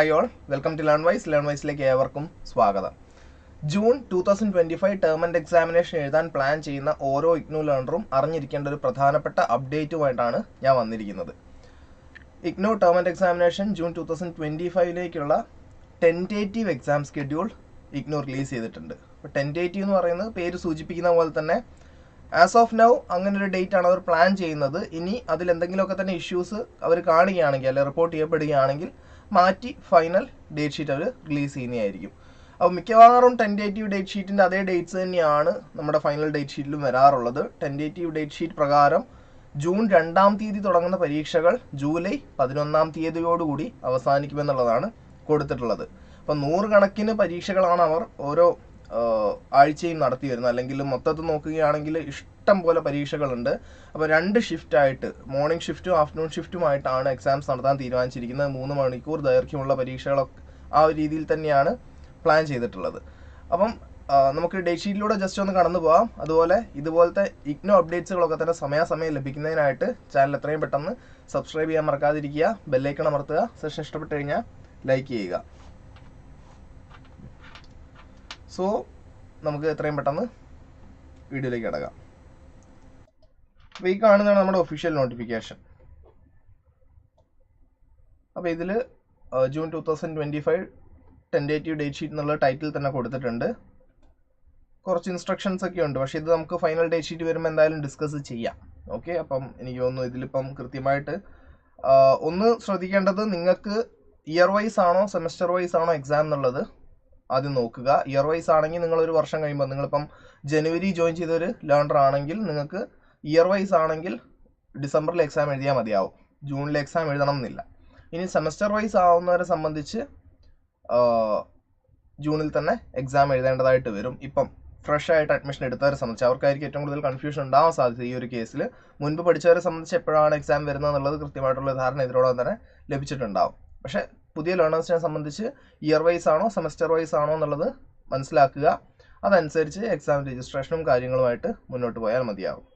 Hi all welcome to learn wise learn വൈസിലേക്ക് ഏവർക്കും സ്വാഗതം. June two thousand twenty five term and examination എഴുതാൻ plan ചെയ്യുന്ന ഓരോ ഇഗ്നു ലേണറും അറിഞ്ഞിരിക്കേണ്ട ഒരു പ്രധാനപ്പെട്ട അപ്ഡേറ്റുമായിട്ടാണ് ഞാൻ വന്നിരിക്കുന്നത്. IGNOU term and examination June two thousand twenty ഫൈവിലേക്കുള്ള tentative exam schedule IGNOU release ചെയ്തിട്ടുണ്ട്. അപ്പോൾ ടെന്റേറ്റീവ് എന്ന് പറയുന്നത് പേര് സൂചിപ്പിക്കുന്ന പോലെ തന്നെ ആസ് ഓഫ് നൗ അങ്ങനെ ഒരു ഡേറ്റ് ആണ് അവർ പ്ലാൻ ചെയ്യുന്നത്. ഇനി അതിൽ എന്തെങ്കിലുമൊക്കെ തന്നെ ഇഷ്യൂസ് അവർ കാണുകയാണെങ്കിൽ അല്ലെങ്കിൽ റിപ്പോർട്ട് ചെയ്യപ്പെടുകയാണെങ്കിൽ മാറ്റി ഫൈനൽ ഡേറ്റ് ഷീറ്റ് അവർ റിലീസ് ചെയ്യുന്നതായിരിക്കും. അപ്പോൾ മിക്കവാറും ടെന്റേറ്റീവ് ഡേറ്റ് ഷീറ്റിന്റെ അതേ ഡേറ്റ്സ് തന്നെയാണ് നമ്മുടെ ഫൈനൽ ഡേറ്റ് ഷീറ്റിലും വരാറുള്ളത്. ടെന്റേറ്റീവ് ഡേറ്റ് ഷീറ്റ് പ്രകാരം ജൂൺ രണ്ടാം തീയതി തുടങ്ങുന്ന പരീക്ഷകൾ ജൂലൈ പതിനൊന്നാം തീയതിയോടുകൂടി അവസാനിക്കുമെന്നുള്ളതാണ് കൊടുത്തിട്ടുള്ളത്. അപ്പോൾ നൂറുകണക്കിന് പരീക്ഷകളാണ് അവർ ഓരോ ആഴ്ചയും നടത്തി വരുന്നത്. അല്ലെങ്കിൽ മൊത്തത്തിൽ നോക്കുകയാണെങ്കിൽ ഇഷ്ടം പോലെ പരീക്ഷകളുണ്ട്. അപ്പോൾ രണ്ട് ഷിഫ്റ്റായിട്ട് മോർണിംഗ് ഷിഫ്റ്റും ആഫ്റ്റർനൂൺ ഷിഫ്റ്റുമായിട്ടാണ് എക്സാംസ് നടത്താൻ തീരുമാനിച്ചിരിക്കുന്നത്. മൂന്ന് മണിക്കൂർ ദൈർഘ്യമുള്ള പരീക്ഷകളൊക്കെ ആ ഒരു രീതിയിൽ തന്നെയാണ് പ്ലാൻ ചെയ്തിട്ടുള്ളത്. അപ്പം നമുക്ക് ഡേറ്റ് ഷീറ്റിലൂടെ ജസ്റ്റ് ഒന്ന് കടന്നു പോകാം അതുപോലെ ഇതുപോലത്തെ ഇഗ്നോ അപ്ഡേറ്റ്സുകളൊക്കെ തന്നെ സമയാസമയം ലഭിക്കുന്നതിനായിട്ട് ചാനൽ എത്രയും പെട്ടെന്ന് സബ്സ്ക്രൈബ് ചെയ്യാൻ മറക്കാതിരിക്കുക. ബെല്ലൈക്കൺ അമർത്തുക. സെഷൻ ഇഷ്ടപ്പെട്ട് കഴിഞ്ഞാൽ ലൈക്ക് ചെയ്യുക. സോ നമുക്ക് എത്രയും പെട്ടെന്ന് വീഡിയോയിലേക്ക് കിടക്കാം. അപ്പോൾ ഈ കാണുന്നതാണ് നമ്മുടെ ഒഫീഷ്യൽ നോട്ടിഫിക്കേഷൻ അപ്പോൾ ഇതിൽ June two thousand twenty five tentative date sheet എന്നുള്ള ടൈറ്റിൽ തന്നെ കൊടുത്തിട്ടുണ്ട്. കുറച്ച് ഇൻസ്ട്രക്ഷൻസ് ഒക്കെ ഉണ്ട്. പക്ഷേ ഇത് നമുക്ക് ഫൈനൽ ഡേറ്റ് ഷീറ്റ് വരുമ്പോൾ എന്തായാലും ഡിസ്കസ് ചെയ്യാം. ഓക്കെ അപ്പം എനിക്ക് തോന്നുന്നു ഇതിലിപ്പം കൃത്യമായിട്ട് ഒന്ന് ശ്രദ്ധിക്കേണ്ടത് നിങ്ങൾക്ക് ഇയർ വൈസ് ആണോ സെമസ്റ്റർ വൈസ് ആണോ എക്സാം എന്നുള്ളത്. ആദ്യം നോക്കുക. ഇയർ വൈസ് ആണെങ്കിൽ നിങ്ങൾ ഒരു വർഷം കഴിയുമ്പോൾ നിങ്ങളിപ്പം ജനുവരി ജോയിൻ ചെയ്തൊരു ലേണർ ആണെങ്കിൽ നിങ്ങൾക്ക് ഇയർ വൈസ് ആണെങ്കിൽ ഡിസംബറിൽ എക്സാം എഴുതിയാൽ മതിയാവും. ജൂണിൽ എക്സാം എഴുതണം എന്നില്ല. ഇനി സെമസ്റ്റർ വൈസ് ആവുന്നവരെ സംബന്ധിച്ച് ജൂണിൽ തന്നെ എക്സാം എഴുതേണ്ടതായിട്ട് വരും. ഇപ്പം ഫ്രഷ് ആയിട്ട് അഡ്മിഷൻ എടുത്തവരെ സംബന്ധിച്ച് അവർക്കായിരിക്കും ഏറ്റവും കൂടുതൽ കൺഫ്യൂഷൻ ഉണ്ടാവാൻ സാധ്യത ഈ ഒരു കേസിൽ മുൻപ് പഠിച്ചവരെ സംബന്ധിച്ച് എപ്പോഴാണ് എക്സാം വരുന്നത് എന്നുള്ളത് കൃത്യമായിട്ടുള്ള ധാരണ ഇതിനോടൊപ്പം തന്നെ ലഭിച്ചിട്ടുണ്ടാവും. പക്ഷേ പുതിയ ലേണേഴ്സിനെ സംബന്ധിച്ച് ഇയർ വൈസ് ആണോ സെമസ്റ്റർ വൈസ് ആണോ എന്നുള്ളത് മനസ്സിലാക്കുക. അതനുസരിച്ച് എക്സാം രജിസ്ട്രേഷനും കാര്യങ്ങളുമായിട്ട് മുന്നോട്ട് പോയാൽ മതിയാവും.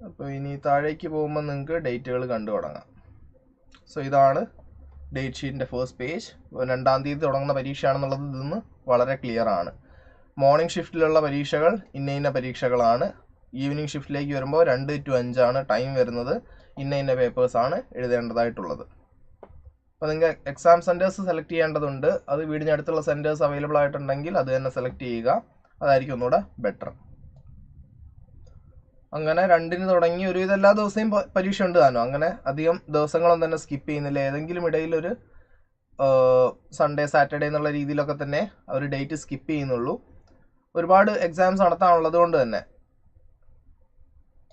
അപ്പോൾ ഇനി താഴേക്ക് പോകുമ്പോൾ നിങ്ങൾക്ക് ഡേറ്റുകൾ കണ്ടു തുടങ്ങാം. സോ ഇതാണ് ഡേറ്റ് ഷീറ്റിന്റെ ഫസ്റ്റ് പേജ് രണ്ടാം തീയതി തുടങ്ങുന്ന പരീക്ഷയാണെന്നുള്ളത് ഇതിന്ന് വളരെ ക്ലിയർ ആണ്. മോർണിംഗ് ഷിഫ്റ്റിലുള്ള പരീക്ഷകൾ ഇന്ന ഇന്ന പരീക്ഷകളാണ്. ഈവനിങ് ഷിഫ്റ്റിലേക്ക് വരുമ്പോൾ രണ്ട് ടു അഞ്ചാണ് ടൈം വരുന്നത്. ഇന്ന ഇന്ന പേപ്പേഴ്സാണ് എഴുതേണ്ടതായിട്ടുള്ളത്. അപ്പോൾ നിങ്ങൾക്ക് എക്സാം സെന്റേഴ്സ് സെലക്ട് ചെയ്യേണ്ടതുണ്ട്. അത് വീടിന് അടുത്തുള്ള സെന്റേഴ്സ് അവൈലബിൾ ആയിട്ടുണ്ടെങ്കിൽ അത് തന്നെ സെലക്ട് ചെയ്യുക. അതായിരിക്കും ഒന്നുകൂടെ ബെറ്റർ അങ്ങനെ രണ്ടിന് തുടങ്ങി ഒരു എല്ലാ ദിവസവും പരീക്ഷ ഉണ്ട് താനോ? അങ്ങനെ അധികം ദിവസങ്ങളൊന്നും തന്നെ സ്കിപ്പ് ചെയ്യുന്നില്ല. ഏതെങ്കിലും ഇടയിൽ ഒരു സൺഡേ സാറ്റർഡേ എന്നുള്ള രീതിയിലൊക്കെ തന്നെ അവർ ഡേറ്റ് സ്കിപ്പ് ചെയ്യുന്നുള്ളൂ. ഒരുപാട് എക്സാംസ് നടത്താനുള്ളത് കൊണ്ട് തന്നെ.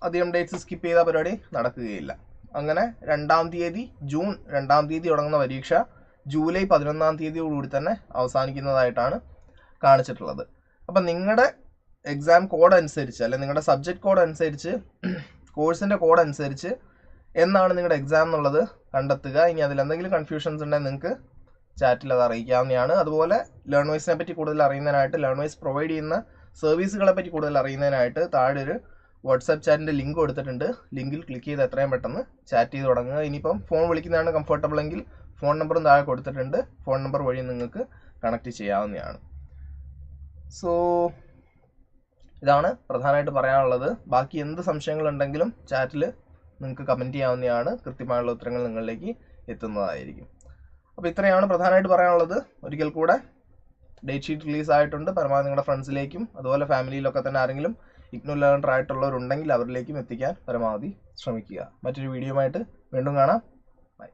അധികം ഡേറ്റ്സ് സ്കിപ്പ് ചെയ്ത പരിപാടി നടക്കുകയില്ല. അങ്ങനെ രണ്ടാം തീയതി ജൂൺ രണ്ടാം തീയതി തുടങ്ങുന്ന പരീക്ഷ ജൂലൈ പതിനൊന്നാം തീയതിയോടുകൂടി തന്നെ അവസാനിക്കുന്നതായിട്ടാണ് കാണിച്ചിട്ടുള്ളത്. അപ്പം നിങ്ങളുടെ എക്സാം കോഡ് അനുസരിച്ച് അല്ലെങ്കിൽ നിങ്ങളുടെ സബ്ജക്റ്റ് കോഡ് അനുസരിച്ച് കോഴ്സിന്റെ കോഡ് അനുസരിച്ച് എന്നാണ് നിങ്ങളുടെ എക്സാം എന്നുള്ളത് കണ്ടെത്തുക. ഇനി അതിൽ എന്തെങ്കിലും കൺഫ്യൂഷൻസ് ഉണ്ടെങ്കിൽ നിങ്ങൾക്ക് ചാറ്റിൽ അത് അറിയിക്കാവുന്നതാണ്. അതുപോലെ ലേൺ വൈസിനെ പറ്റി കൂടുതൽ അറിയുന്നതിനായിട്ട് ലേൺ വൈസ് പ്രൊവൈഡ് ചെയ്യുന്ന സർവീസുകളെ പറ്റി കൂടുതൽ അറിയുന്നതിനായിട്ട് താഴെ ഒരു വാട്സാപ്പ് ചാറ്റിന്റെ ലിങ്ക് കൊടുത്തിട്ടുണ്ട്. ലിങ്കിൽ ക്ലിക്ക് ചെയ്ത് എത്രയും പെട്ടെന്ന് ചാറ്റ് ചെയ്ത് തുടങ്ങുക. ഇനിയിപ്പം ഫോൺ വിളിക്കുന്നതാണ് കംഫർട്ടബിൾ എങ്കിൽ ഫോൺ നമ്പറും താഴെ കൊടുത്തിട്ടുണ്ട്. ഫോൺ നമ്പർ വഴി നിങ്ങൾക്ക് കണക്ട് ചെയ്യാവുന്നതാണ്. സോ ഇതാണ് പ്രധാനമായിട്ട് പറയാനുള്ളത്. ബാക്കി എന്ത് സംശയങ്ങളുണ്ടെങ്കിലും ചാറ്റിൽ നിങ്ങൾക്ക് കമന്റ് ചെയ്യാവുന്നതാണ്. കൃത്യമായുള്ള ഉത്തരങ്ങൾ നിങ്ങളിലേക്ക് എത്തുന്നതായിരിക്കും. അപ്പോൾ ഇത്രയാണ് പ്രധാനമായിട്ട് പറയാനുള്ളത്. ഒരിക്കൽ കൂടെ ഡേറ്റ് ഷീറ്റ് റിലീസ് ആയിട്ടുണ്ട്. പരമാവധി നിങ്ങളുടെ ഫ്രണ്ട്സിലേക്കും അതുപോലെ ഫാമിലിയിലൊക്കെ തന്നെ ആരെങ്കിലും ഇഗ്നോ ലേണർ ആയിട്ടുള്ളവരുണ്ടെങ്കിൽ അവരിലേക്കും എത്തിക്കാൻ പരമാവധി ശ്രമിക്കുക. മറ്റൊരു വീഡിയോ ആയിട്ട് വീണ്ടും കാണാം. ബൈ